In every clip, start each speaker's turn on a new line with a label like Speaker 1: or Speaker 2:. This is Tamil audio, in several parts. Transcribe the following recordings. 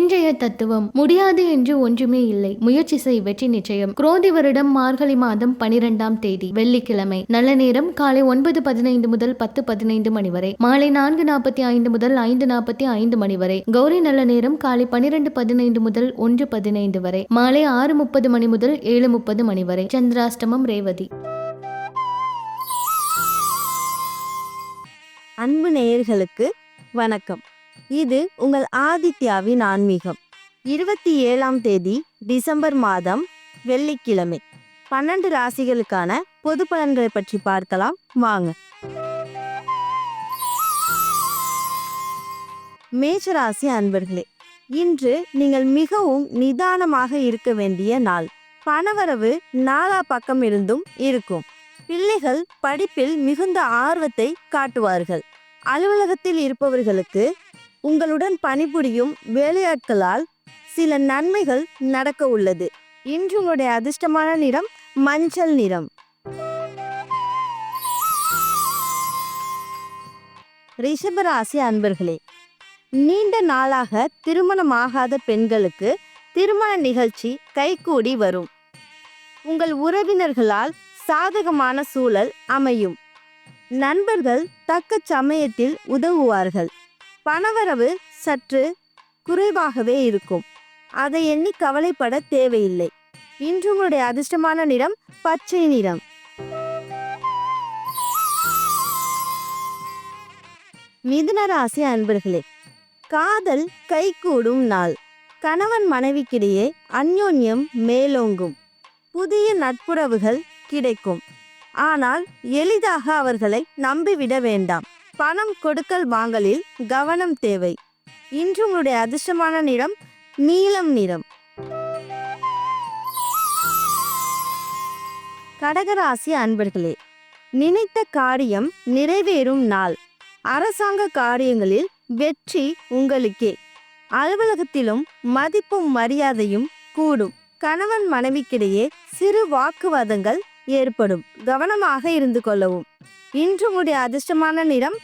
Speaker 1: இன்றைய தத்துவம் முடியாது என்று ஒன்றுமே இல்லை. முயற்சி செய் வெற்றி நிச்சயம். குரோதி வருடம் மார்கழி மாதம் பனிரெண்டாம் தேதி வெள்ளிக்கிழமை. நல்ல நேரம் காலை ஒன்பது பதினைந்து முதல் பத்து பதினைந்து மணி வரை. மாலை நான்கு நாற்பத்தி ஐந்து முதல் ஐந்து நாற்பத்தி ஐந்து மணி வரை. கௌரி நல்ல நேரம் காலை பனிரெண்டு பதினைந்து முதல் ஒன்று பதினைந்து வரை. மாலை ஆறு முப்பது மணி முதல் ஏழு முப்பது மணி வரை. சந்திராஷ்டமம் ரேவதி.
Speaker 2: அன்பு நேயர்களுக்கு வணக்கம். இது உங்கள் ஆதித்யாவின் ஆன்மீகம். இருபத்தி ஏழாம் தேதி டிசம்பர் மாதம் வெள்ளிக்கிழமை. பன்னெண்டு ராசிகளுக்கான பொது பலன்களை பற்றி பார்க்கலாம். வாங்க. மேஷராசி அன்பர்களே இன்று நீங்கள் மிகவும் நிதானமாக இருக்க வேண்டிய நாள். பணவரவு நாலா பக்கம் இருந்தும் இருக்கும். பிள்ளைகள் படிப்பில் மிகுந்த ஆர்வத்தை காட்டுவார்கள். அலுவலகத்தில் இருப்பவர்களுக்கு உங்களுடன் பணிபுரியும் வேலையாட்களால் சில நன்மைகள் நடக்க உள்ளது. இன்று உங்களுடைய அதிர்ஷ்டமான நிறம் மஞ்சள் நிறம். ரிஷபராசி அன்பர்களே நீண்ட நாளாக திருமணமாகாத பெண்களுக்கு திருமண நிகழ்ச்சி கைகூடி வரும். உங்கள் உறவினர்களால் சாதகமான சூழல் அமையும். நண்பர்கள் தக்க சமயத்தில் உதவுவார்கள். பணவரவு சற்று குறைவாகவே இருக்கும். அதை எண்ணி கவலைப்பட தேவையில்லை. இன்று உங்களுடைய அதிர்ஷ்டமான நிறம் பச்சை நிறம். மிதுன ராசி அன்பர்களே காதல் கைகூடும் நாள். கணவன் மனைவிக்கிடையே அந்யோன்யம் மேலோங்கும். புதிய நட்புறவுகள் கிடைக்கும். ஆனால் எளிதாக அவர்களை நம்பிவிட வேண்டாம். பணம் கொடுக்கல் வாங்கலில் கவனம் தேவை. இன்று உங்களுடைய அதிர்ஷ்டமான நிறம் நீலம் நிறம். கடகராசி அன்பர்களே நினைத்த காரியம் நிறைவேறும் நாள். அரசாங்க காரியங்களில் வெற்றி உங்களுக்கே. அலுவலகத்திலும் மதிப்பும் மரியாதையும் கூடும். கணவன் மனைவிக்கிடையே சிறு வாக்குவாதங்கள் ஏற்படும். கவனமாக இருந்து கொள்ளவும். இன்று உடைய அதிர்ஷ்டமான நிறம்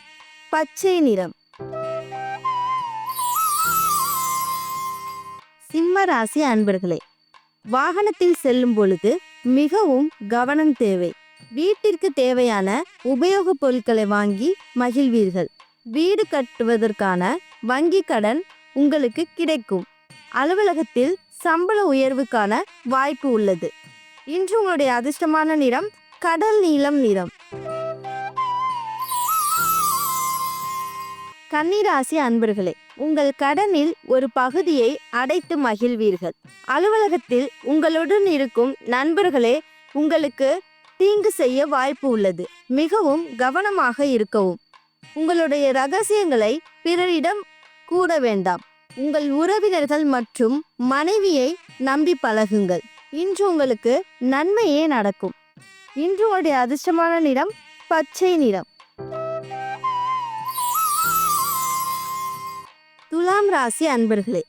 Speaker 2: பச்சை நிறம். சிம்ம ராசி அன்பர்களே வாகனத்தில் செல்லும் பொழுது மிகவும் கவனம் தேவை. வீட்டிற்கு தேவையான உபயோகப் பொருட்களை வாங்கி மகிழ்வீர்கள். வீடு கட்டுவதற்கான வங்கி கடன் உங்களுக்கு கிடைக்கும். அலுவலகத்தில் சம்பள உயர்வுக்கான வாய்ப்பு உள்ளது. இன்று உங்களுடைய அதிர்ஷ்டமான நிறம் கடல் நீலம் நிறம். கன்னிராசி அன்பர்களே உங்கள் கடனில் ஒரு பகுதியை அடைத்து மகிழ்வீர்கள். அலுவலகத்தில் உங்களுடன் இருக்கும் நண்பர்களே உங்களுக்கு தீங்கு செய்ய வாய்ப்பு உள்ளது. மிகவும் கவனமாக இருக்கவும். உங்களுடைய ரகசியங்களை பிறரிடம் கூற வேண்டாம். உங்கள் உறவினர்கள் மற்றும் மனைவியை நம்பி பழகுங்கள். இன்று உங்களுக்கு நன்மையே நடக்கும். இன்று உங்களுடைய அதிர்ஷ்டமான நிறம் பச்சை நிறம். துலாம் ராசி அன்பர்களே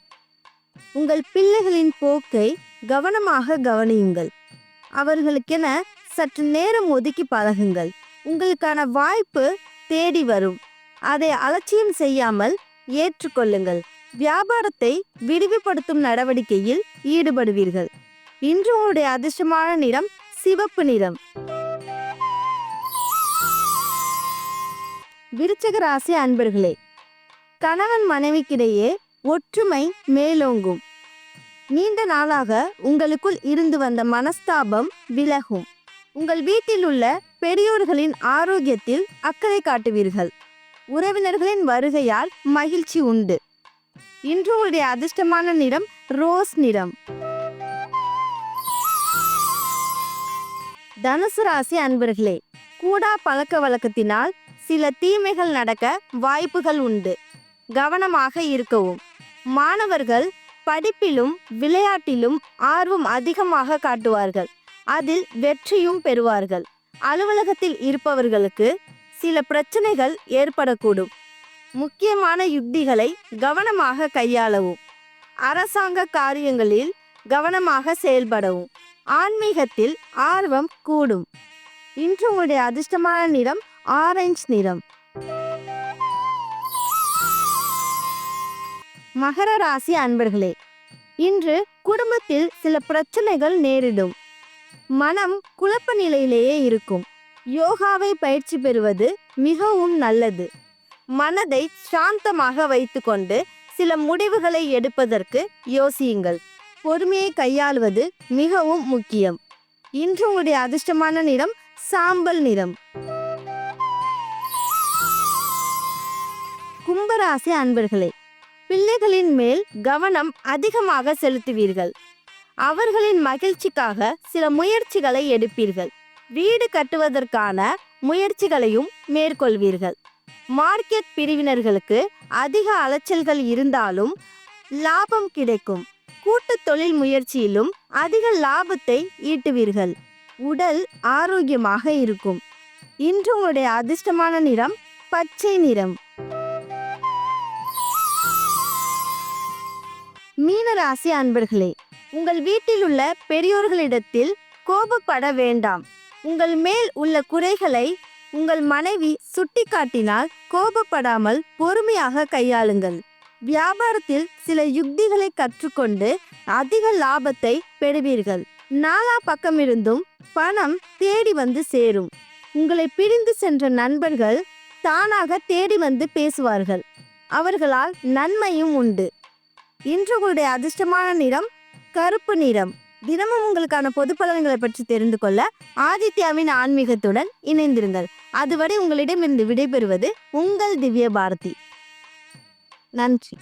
Speaker 2: உங்கள் பிள்ளைகளின் போக்கை கவனமாக கவனியுங்கள். அவர்களுக்கென சற்று நேரம் ஒதுக்கி பழகுங்கள். உங்களுக்கான வாய்ப்பு தேடி வரும். அதை அலட்சியம் செய்யாமல் ஏற்றுக்கொள்ளுங்கள். வியாபாரத்தை விரிவுபடுத்தும் நடவடிக்கையில் ஈடுபடுவீர்கள். இன்று உங்களுடைய அதிர்ஷ்டமான நிறம் சிவப்பு நிறம். விருச்சக ராசி அன்பர்களே கணவன் மனைவிக்கிடையே ஒற்றுமை மேலோங்கும். நீண்ட நாளாக உங்களுக்குள் இருந்து வந்த மனஸ்தாபம் விலகும். உங்கள் வீட்டில் உள்ள பெரியோர்களின் ஆரோக்கியத்தில் அக்கறை காட்டுவீர்கள். உறவினர்களின் வருகையால் மகிழ்ச்சி உண்டு. இன்று உங்களுடைய அதிர்ஷ்டமான நிறம் ரோஸ் நிறம். தனுசு ராசி அன்பர்களே கூடா பழக்க வழக்கத்தினால் சில தீமைகள் நடக்க வாய்ப்புகள் உண்டு. கவனமாக இருக்கவும். மாணவர்கள் படிப்பிலும் விளையாட்டிலும் ஆர்வம் அதிகமாக காட்டுவார்கள். அதில் வெற்றியும் பெறுவார்கள். அலுவலகத்தில் இருப்பவர்களுக்கு சில பிரச்சனைகள் ஏற்படக்கூடும். முக்கியமான யுக்திகளை கவனமாக கையாளவும். அரசாங்க காரியங்களில் கவனமாக செயல்படவும். ஆன்மீகத்தில் ஆர்வம் கூடும். இன்று உங்களுடைய அதிர்ஷ்டமான நிறம் ஆரஞ்சு நிறம். மகர ராசி அன்பர்களே இன்று குடும்பத்தில் சில பிரச்சனைகள் நேரிடும். மனம் குழப்ப நிலையிலேயே இருக்கும். யோகாவை பயிற்சி பெறுவது மிகவும் நல்லது. மனதை சாந்தமாக வைத்துக்கொண்டு சில முடிவுகளை எடுப்பதற்கு யோசியுங்கள். பொறுமையை கையாளுவது மிகவும் முக்கியம். இன்று உங்களுடைய அதிர்ஷ்டமான நிறம் சாம்பல் நிறம். கும்பராசி அன்பர்களே பிள்ளைகளின் மேல் கவனம் அதிகமாக செலுத்துவீர்கள். அவர்களின் மகிழ்ச்சிக்காக சில முயற்சிகளை எடுப்பீர்கள். வீடு கட்டுவதற்கான முயற்சிகளையும் மேற்கொள்வீர்கள். மார்க்கெட் பிரிவினர்களுக்கு அதிக அலைச்சல்கள் இருந்தாலும் லாபம் கிடைக்கும். கூட்டு தொழில் முயற்சியிலும் அதிக லாபத்தை ஈட்டுவீர்கள். உடல் ஆரோக்கியமாக இருக்கும். இன்று உங்களுடைய அதிர்ஷ்டமான நிறம் பச்சை நிறம். ராசி அன்பர்களே உங்கள் வீட்டில் உள்ள பெரியோர்களிடத்தில் கோபப்பட வேண்டாம். உங்கள் மேல் உள்ள குறைகளை உங்கள் மனைவி சுட்டிக்காட்டினால் கோபப்படாமல் பொறுமையாக கையாளுங்கள். வியாபாரத்தில் சில யுக்திகளை கற்றுக்கொண்டு அதிக லாபத்தை பெறுவீர்கள். நாலா பக்கமிருந்தும் பணம் தேடி வந்து சேரும். உங்களை பிரிந்து சென்ற நண்பர்கள் தானாக தேடி வந்து பேசுவார்கள். அவர்களால் நன்மையும் உண்டு. இன்று உங்களுடைய அதிர்ஷ்டமான நிறம் கருப்பு நிறம். தினமும் உங்களுக்கான பொது பலன்களை பற்றி தெரிந்து கொள்ள ஆதித்யாவின் ஆன்மீகத்துடன் இணைந்திருங்கள். அதுவரை உங்களிடமிருந்து விடைபெறுவது உங்கள் திவ்ய பாரதி நன்றி.